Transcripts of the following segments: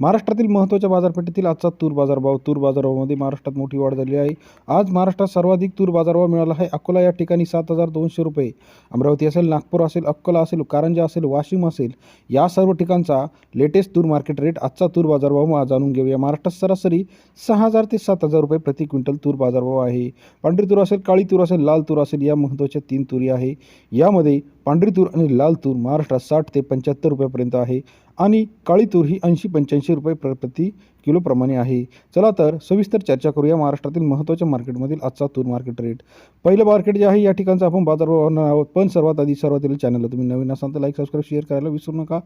महाराष्ट्रातील महत्त्वाच्या बाजारपेठेतील आजचा तूर बाजारभाव तूर बाजारभावामध्ये महाराष्ट्रात मोठी वाढ झाली आहे. आज महाराष्ट्रात सर्वाधिक तूर बाजारभाव मिळाला आहे. अकोला या ठिकाणी सात हजार दोनशे रुपये. अमरावती असेल नागपूर असेल अकोला असेल कारंजा असेल वाशिम असेल या सर्व ठिकाणचा लेटेस्ट तूर मार्केट रेट आजचा तूर बाजारभाव आज जाणून घेऊया. महाराष्ट्रात सरासरी सहा हजार ते सात हजार रुपये प्रति क्विंटल तूर बाजारभाव आहे. पांढरी तूर असेल काळी तूर असेल लाल तूर असेल या महत्त्वाच्या तीन तुरी आहे. यामध्ये पांढरी तूर आणि लाल तूर महाराष्ट्रात साठ ते पंच्याहत्तर रुपयापर्यंत आहे. आणि काळी तूर ही ऐंशी पंच्याऐंशी रुपये प्र प्रति किलोप्रमाणे आहे. चला तर सविस्तर चर्चा करूया महाराष्ट्रातील महत्त्वाच्या मार्केटमधील आजचा तूर मार्केट रेट. पहिलं मार्केट जे आहे या ठिकाणचा आपण बाजारभाव आहोत. पण सर्वात आधी सर्वातील चॅनलला तुम्ही नवीन असाल तर लाईक सबस्क्राईब शेअर करायला विसरू नका.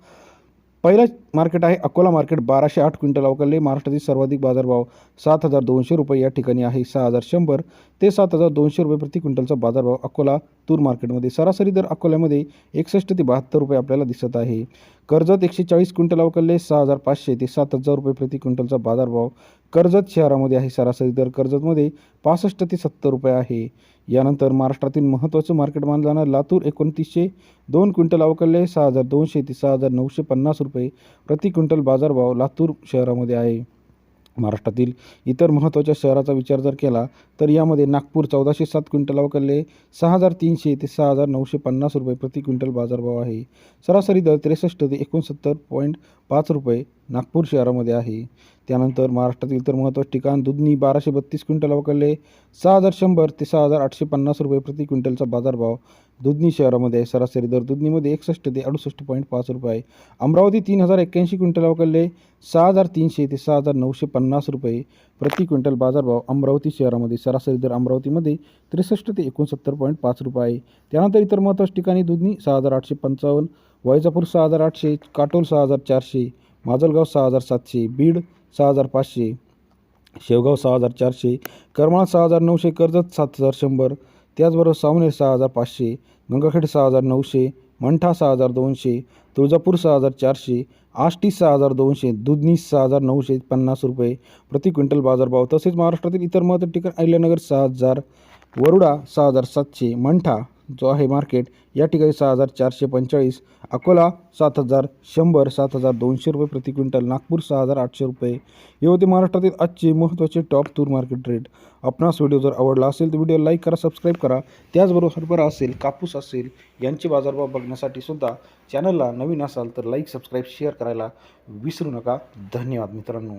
पहिलं मार्केट आहे अकोला मार्केट. बाराशे आठ क्विंटल अवकाले महाराष्ट्रातील सर्वाधिक बाजारभाव सात हजार दोनशे रुपये या ठिकाणी आहे. सहा हजार शंभर ते सात हजार दोनशे रुपये प्रति क्विंटलचा बाजारभाव अकोला तूर मार्केटमध्ये. सरासरी दर अकोल्यामध्ये एकसष्ट ते बहात्तर रुपये आपल्याला दिसत आहे. कर्जत एकशे चाळीस क्विंटल अवकलले सहा हजार पाचशे ते सात हजार रुपये प्रति क्विंटलचा बाजारभाव कर्जत शहरामध्ये आहे. सरासरी दर कर्जतमध्ये पासष्ट ते सत्तर रुपये आहे. यानंतर महाराष्ट्रातील महत्त्वाचं मार्केट मानलं जाणार लातूर एकोणतीसशे दोन क्विंटल अवकलले सहा हजार दोनशे ते सहा हजार नऊशे पन्नास रुपये प्रति क्विंटल बाजारभाव लातूर शहरामध्ये आहे. महाराष्ट्रातील इतर महत्त्वाच्या शहराचा विचार जर केला तर यामध्ये नागपूर चौदाशे सात क्विंटल अवकाले सहा हजार तीनशे ते सहा हजार नऊशे पन्नास रुपये प्रति क्विंटल बाजारभाव आहे. सरासरी दर त्रेसष्ट ते एकोणसत्तर पॉईंट पाच रुपये नागपूर शहरामध्ये आहे. त्यानंतर महाराष्ट्रातील इतर महत्त्वाचे ठिकाण दुधनी बाराशे बत्तीस क्विंटल अवकाले सहा हजार शंभर ते सहा हजार आठशे पन्नास रुपये प्रति क्विंटलचा बाजारभाव दुधनी शहरामध्ये. आहे सरासरी दर दुधनीमध्ये एकसष्ट ते अडुसष्ट पॉईंट पाच रुपये आहे. अमरावती तीन हजार एक्क्याऐंशी क्विंटल अवकाले सहा हजार तीनशे ते सहा हजार नऊशे पन्नास रुपये प्रति क्विंटल बाजारभाव अमरावती शहरामध्ये. सरासरी दर अमरावतीमध्ये त्रेसष्ट ते एकोणसत्तर पॉईंट पाच रुपये आहे. त्यानंतर इतर महत्त्वाच्या ठिकाणी दुधनी सहा हजार आठशे पंचावन्न वैजापूर सहा हजार आठशे काटोल सहा हजार चारशे माजलगाव सहा हजार सातशे बीड सहा हजार पाचशे शेवगाव सहा हजार चारशे करमाळा सहा हजार नऊशे कर्जत सात हजार शंभर त्याचबरोबर सावनेर सहा हजार पाचशे गंगाखेड सहा हजार नऊशे मंठा सहा हजार दोनशे तुळजापूर सहा हजार चारशे आष्टी सहा हजार दोनशे दुधनी सहा हजार नऊशे पन्नास रुपये प्रति क्विंटल बाजारभाव. तसेच महाराष्ट्रातील इतर महत्त्वाचे ठिकाण अहिल्यानगर सहा हजार वरुडा सहा हजार सातशे मंठा जो आहे मार्केट या ठिकाणी सहा हजार चारशे पंचेचाळीस अकोला सात हजार शंभर सात हजार दोनशे रुपये प्रति क्विंटल नागपूर सहा हजार आठशे रुपये. हे होते महाराष्ट्रातील आजचे महत्त्वाचे टॉप तूर मार्केट रेट आपणास व्हिडिओ जर आवडला असेल तर व्हिडिओ लाईक करा सबस्क्राईब करा. त्याचबरोबर हरभरा असेल कापूस असेल यांचे बाजारभाव बघण्यासाठी सुद्धा चॅनलला नवीन असाल तर लाईक सबस्क्राईब शेअर करायला विसरू नका. धन्यवाद मित्रांनो.